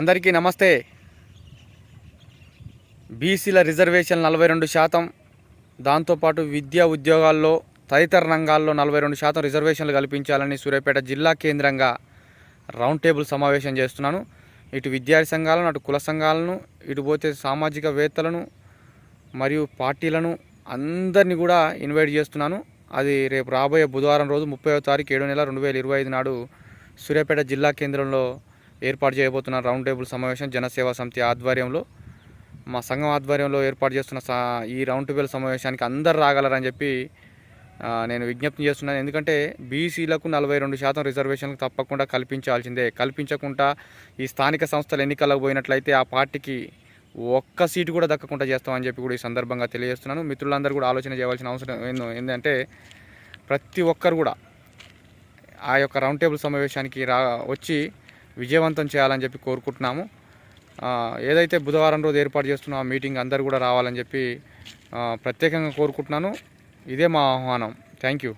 అందరికీ నమస్తే. బీసీల రిజర్వేషన్ నలభై రెండు శాతం దాంతోపాటు విద్యా ఉద్యోగాల్లో తదితర రంగాల్లో నలభై రెండు శాతం రిజర్వేషన్లు కల్పించాలని సూర్యాపేట జిల్లా కేంద్రంగా రౌండ్ టేబుల్ సమావేశం చేస్తున్నాను. ఇటు విద్యార్థి సంఘాలను అటు కుల సంఘాలను ఇటు పోతే సామాజిక వేత్తలను మరియు పార్టీలను అందరినీ కూడా ఇన్వైట్ చేస్తున్నాను. అది రేపు రాబోయే బుధవారం రోజు ముప్పై తారీఖు ఏడు నెల రెండు వేల ఇరవై ఐదు నాడు సూర్యాపేట జిల్లా కేంద్రంలో ఏర్పాటు చేయబోతున్న రౌండ్ టేబుల్ సమావేశం జనసేవా సమితి ఆధ్వర్యంలో మా సంఘం ఆధ్వర్యంలో ఏర్పాటు చేస్తున్న ఈ రౌండ్ టేబుల్ సమావేశానికి అందరు రాగలరని చెప్పి నేను విజ్ఞప్తి చేస్తున్నాను. ఎందుకంటే బీసీలకు నలభై రెండు శాతం రిజర్వేషన్లు తప్పకుండా కల్పించాల్సిందే. కల్పించకుండా ఈ స్థానిక సంస్థలు ఎన్నికలకు పోయినట్లయితే ఆ పార్టీకి ఒక్క సీటు కూడా దక్కకుండా చేస్తామని చెప్పి కూడా ఈ సందర్భంగా తెలియజేస్తున్నాను. మిత్రులందరూ కూడా ఆలోచన చేయవలసిన అవసరం ఏందో ఏంటంటే ప్రతి ఒక్కరు కూడా ఆ యొక్క రౌండ్ టేబుల్ సమావేశానికి రా వచ్చి విజయవంతం చేయాలని చెప్పి కోరుకుంటున్నాము. ఏదైతే బుధవారం రోజు ఏర్పాటు చేస్తున్న ఆ మీటింగ్ అందరు కూడా రావాలని చెప్పి ప్రత్యేకంగా కోరుకుంటున్నాను. ఇదే మా ఆహ్వానం. Thank you.